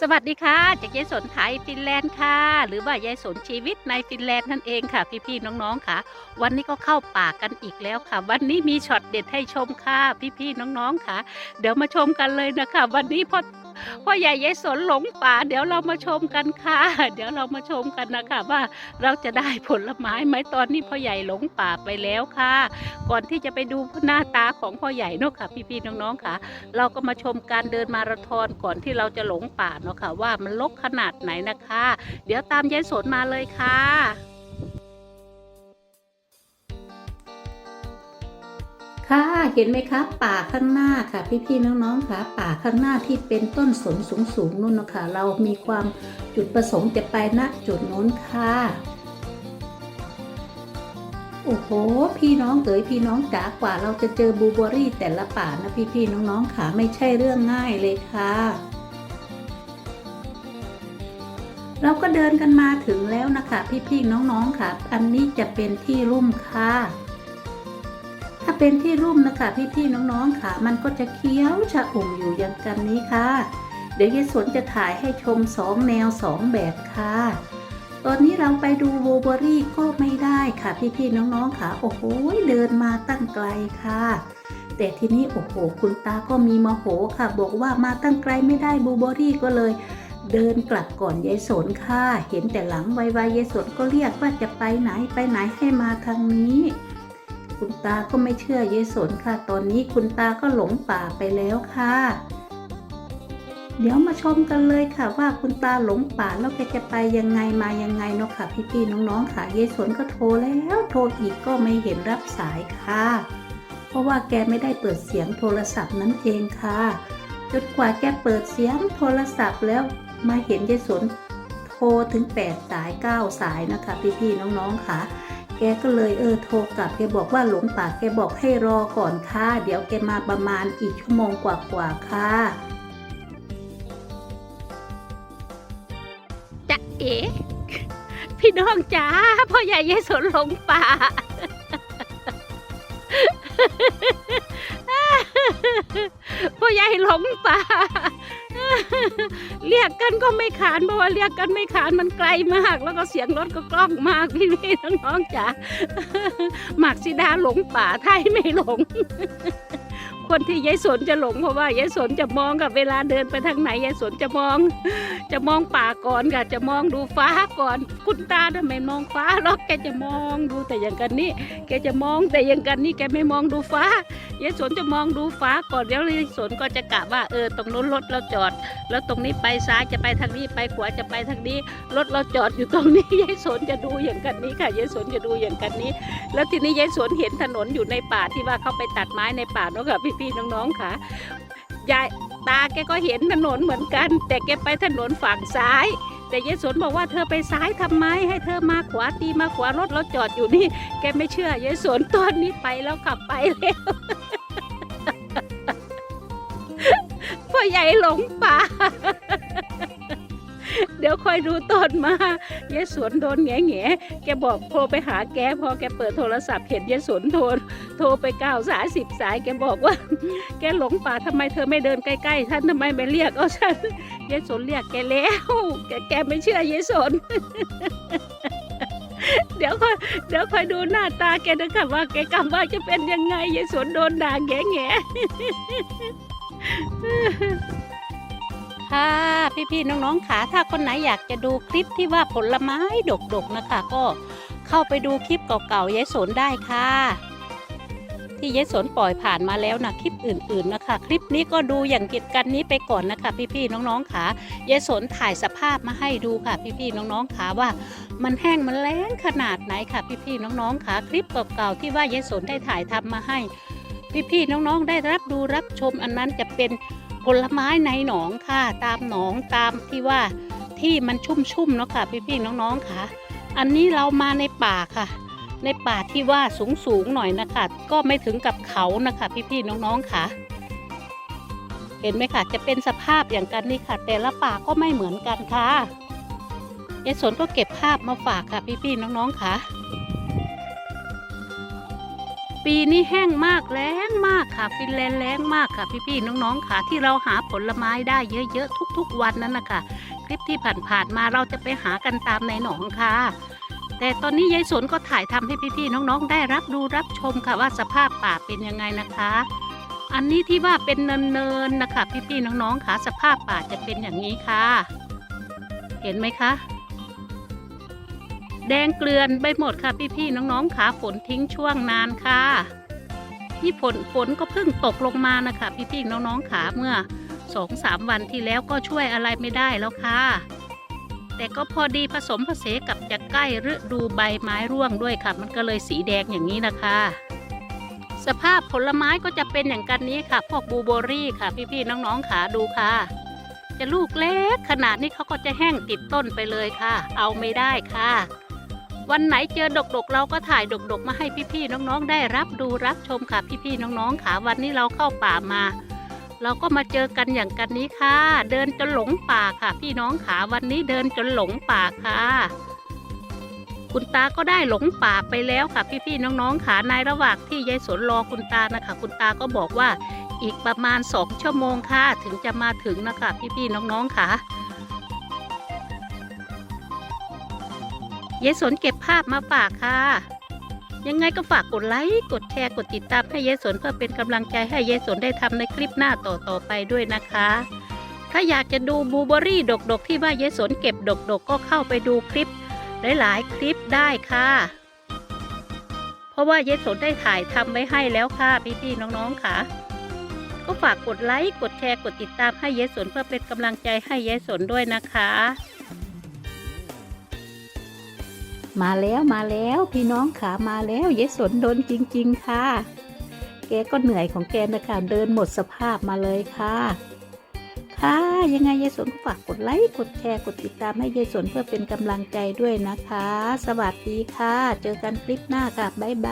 สวัสดีค่ะจากยายสนไทยฟินแลนด์ค่ะ หรือว่ายายสนชีวิตในฟินแลนด์นั่นเองค่ะ พี่ๆน้องๆค่ะ วันนี้ก็เข้าป่ากันอีกแล้วค่ะ วันนี้มีช็อตเด็ดให้ชมค่ะ พี่ๆน้องๆค่ะ เดี๋ยวมาชมกันเลยนะคะ วันนี้พ่อ พ่อใหญ่ยายสนหลงป่า เดี๋ยวเรามาชมกันค่ะ เดี๋ยวเรามาชมกันนะคะว่าเราจะได้ผลไม้ไหมตอนนี้พ่อใหญ่หลงป่าไปแล้วค่ะ ก่อนที่จะไปดูหน้าตาของพ่อใหญ่เนอะค่ะ พี่ๆน้องๆค่ะ เราก็มาชมการเดินมาราธอนก่อนที่เราจะหลงป่าเนาะค่ะว่ามันลกขนาดไหนนะคะ เดี๋ยวตามยายสนมาเลยค่ะ ค่ะเห็นไหมคะป่าข้างหน้าค่ะ พี่ๆน้องๆค่ะป่าข้างหน้าที่เป็นต้นสนสูงๆนู่นนะคะเรามีความจุดประสงค์จะไปณจุดนู้นค่ะโอ้โห พี่น้องเอ๋ยพี่น้องจ๋ากว่าเราจะเจอบูเบอรี่แต่ละป่านะพี่ๆน้องๆค่ะไม่ใช่เรื่องง่ายเลยค่ะ เราก็เดินกันมาถึงแล้วนะคะ พี่ๆน้องๆค่ะ อันนี้จะเป็นที่รุ่มค่ะ ถ้าเป็นที่รุ่มนะคะพี่ๆน้องๆค่ะ มันก็จะเคี้ยวชะอุ่มอยู่อย่างกันนี้ค่ะ เดี๋ยวยายสนจะถ่ายให้ชมสองแนวสองแบบค่ะ ตอนนี้เราไปดูบูเบอรี่ก็ไม่ได้ค่ะพี่ๆน้องๆค่ะ โอ้โหเดินมาตั้งไกลค่ะแต่ทีนี้โอ้โหคุณตาก็มีมโหค่ะ บอกว่ามาตั้งไกลไม่ได้บูเบอรี่ก็เลย เดินกลับก่อนยายสนค่ะ เห็นแต่หลังไวๆยายสนก็เรียกว่าจะไปไหนไปไหนให้มาทางนี้ คุณตาก็ไม่เชื่อยายสนค่ะ ตอนนี้คุณตาก็หลงป่าไปแล้วค่ะ เดี๋ยวมาชมกันเลยค่ะว่าคุณตาหลงป่าแล้วแกจะไปยังไงมายังไงเนาะค่ะ พี่ๆน้องๆค่ะยายสนก็โทรแล้วโทรอีกก็ไม่เห็นรับสายค่ะ เพราะว่าแกไม่ได้เปิดเสียงโทรศัพท์นั่นเองค่ะจนกว่าแกเปิดเสียงโทรศัพท์แล้วมาเห็นยายสนโทรถึง 8 สาย 9 สายนะคะ พี่ๆน้องๆค่ะ แกก็เลยเออโทรกลับแกบอกว่าหลงป่าแกบอกให้รอก่อนค่ะเดี๋ยวแกมาประมาณอีกชั่วโมงกว่าๆค่ะจะเอ๋พี่น้องจ๋าพ่อใหญ่ยายสนหลงป่าพ่อใหญ่หลงป่า เรียกกันก็ไม่ขานเพราะว่าเรียกกันไม่ขานมันไกลมาก แล้วก็เสียงรถก็กล้องมากพี่พี่น้องจ๋าหมากซิดาหลงป่าไทยไม่หลง คนที่ยายสนจะหลงเพราะว่ายายสนจะมองกับเวลาเดินไปทางไหนยายสนจะมอง จะมองป่าก่อนค่ะจะมองดูฟ้าก่อน คุณตาทำไมมองฟ้าหรอกแกจะมองดูแต่อย่างกันนี้แกจะมองแต่อย่างกันนี้แกไม่มองดูฟ้า ยายสนจะมองดูฟ้าก่อนเดี๋ยวยายสนก็จะกะว่าเออตรงนู้นรถเราจอด แล้วตรงนี้ไปซ้ายจะไปทางนี้ไปขวาจะไปทางนี้รถเราจอดอยู่ตรงนี้ยายสนจะดูอย่างกันนี้ค่ะยายสนจะดูอย่างกันนี้ แล้วทีนี้ยายสนเห็นถนนอยู่ในป่าที่ว่าเขาไปตัดไม้ในป่าเนอะค่ะพี่ๆน้องๆค่ะยายตาแกก็เห็นถนนเหมือนกัน แต่แกไปถนนฝั่งซ้าย แต่ยายสนบอกว่าเธอไปซ้ายทำไม ให้เธอมาขวาตีมาขวารถเราจอดอยู่นี่ แกไม่เชื่อยายสนตอนนี้ไปแล้วขับไปแล้วพ่อใหญ่หลงป่าเดี๋ยวคอยดูตอนมายายสวนโดนแง่แง่แกบอกโทรไปหาแกพอแกเปิดโทรศัพท์เห็นยายสวนโทรโทรไปเก้าสายสิบสายแกบอกว่า แกหลงป่าทำไมเธอไม่เดินใกล้ๆท่านทำไมไม่เรียกเอาฉัน ยายสนเรียกแกแล้วแกแกไม่เชื่อยายสน เดี๋ยวคอยเดี๋ยวคอยดูหน้าตาแกนะคะว่าแกกำว่าจะเป็นยังไงยายสนโดนด่าแง่แง่ค่ะพี่ๆน้องๆขาถ้าคนไหนอยากจะดูคลิปที่ว่าผลไม้ดกๆนะคะ ก็เข้าไปดูคลิปเก่าๆยายสนได้ค่ะ ที่ยายสนปล่อยผ่านมาแล้วนะคลิปอื่นๆนะคะ คลิปนี้ก็ดูอย่างกิจกันนี้ไปก่อนนะคะ พี่ๆน้องๆขายายสนถ่ายสภาพมาให้ดูค่ะ พี่ๆน้องๆขาว่า มันแห้งมันแล้งขนาดไหนค่ะ พี่ๆน้องๆขาคลิปเก่าๆที่ว่ายายสนได้ถ่ายทำมาให้ พี่ๆน้องๆได้รับดูรับชมอันนั้นจะเป็นผลไม้ในหนองค่ะ ตามหนองตามที่ว่าที่มันชุ่มๆเนาะค่ะพี่ๆน้องๆค่ะ อันนี้เรามาในป่าค่ะ ในป่าที่ว่าสูงๆหน่อยนะคะ ก็ไม่ถึงกับเขานะคะ พี่ๆน้องๆค่ะ เห็นไหมคะจะเป็นสภาพอย่างกันนี่ค่ะ แต่ละป่าก็ไม่เหมือนกันค่ะยายสนก็เก็บภาพมาฝากค่ะพี่ๆน้องๆค่ะ ปีนี้แห้งมากแรงมากค่ะฟินแลนด์แรงมากค่ะพี่ๆน้องๆค่ะ ที่เราหาผลไม้ได้เยอะๆทุก ๆ วันนั้นนะคะคลิปที่ผ่านๆมาเราจะไปหากันตามในหนองค่ะ แต่ตอนนี้ยายสนก็ถ่ายทำให้พี่ๆน้องๆ ได้รับดูรับชมค่ะว่าสภาพป่าเป็นยังไงนะคะ อันนี้ที่ว่าเป็นเนินๆนะคะ พี่ๆน้องๆค่ะสภาพป่าจะเป็นอย่างนี้ค่ะ เห็นไหมคะแดงเกลือนไปหมดค่ะพี่ๆน้องๆค่ะฝนทิ้งช่วงนานค่ะนี่ฝนฝนก็เพิ่งตกลงมานะคะ พี่ๆน้องๆค่ะเมื่อสองสามวันที่แล้วก็ช่วยอะไรไม่ได้แล้วค่ะ แต่ก็พอดีผสมผสานกับจะใกล้ฤดูใบไม้ร่วงด้วยค่ะ มันก็เลยสีแดงอย่างนี้นะคะ สภาพผลไม้ก็จะเป็นอย่างกันนี้ค่ะ พวกบลูเบอรี่ค่ะ พี่ๆน้องๆค่ะดูค่ะ จะลูกเล็กขนาดนี้เขาก็จะแห้งติดต้นไปเลยค่ะ เอาไม่ได้ค่ะ วันไหนเจอดกๆ เราก็ถ่ายดกๆ มาให้พี่ๆน้องๆได้รับดูรับชมค่ะ พี่ๆน้องๆค่ะวันนี้เราเข้าป่ามา เราก็มาเจอกันอย่างกันนี้ค่ะ เดินจนหลงป่าค่ะ พี่น้องขาวันนี้เดินจนหลงป่าค่ะ คุณตาก็ได้หลงป่าไปแล้วค่ะ พี่ๆน้องๆขาในระหว่างที่ยายสนรอคุณตานะคะ คุณตาก็บอกว่าอีกประมาณสองชั่วโมงค่ะ ถึงจะมาถึงนะคะ พี่ๆน้องๆค่ะยายสนเก็บภาพมาฝากค่ะ ยังไงก็ฝากกดไลค์ กดแชร์ กดติดตามให้ยายสนเพื่อเป็นกำลังใจให้ยายสนได้ทำในคลิปหน้าต่อๆไปด้วยนะคะ ถ้าอยากจะดูบูเบอรี่ดกๆ ที่ว่ายายสนเก็บดกๆ ก็เข้าไปดูคลิปหลายๆ คลิปได้ค่ะ เพราะว่ายายสนได้ถ่ายทำไว้ให้แล้วค่ะพี่ๆน้องๆค่ะ ก็ฝากกดไลค์ กดแชร์ กดติดตามให้ยายสนเพื่อเป็นกำลังใจให้ยายสนด้วยนะคะ มาแล้วมาแล้วพี่น้องขามาแล้วเยสนโดนจริง ๆ ค่ะ แกก็เหนื่อยของแกนะคะเดินหมดสภาพมาเลยค่ะ ค่ะยังไงเยสนก็ฝากกดไลค์กดแชร์กดติดตามให้เยสนเพื่อเป็นกำลังใจด้วยนะคะ สวัสดีค่ะ เจอกันคลิปหน้าค่ะบ๊ายบาย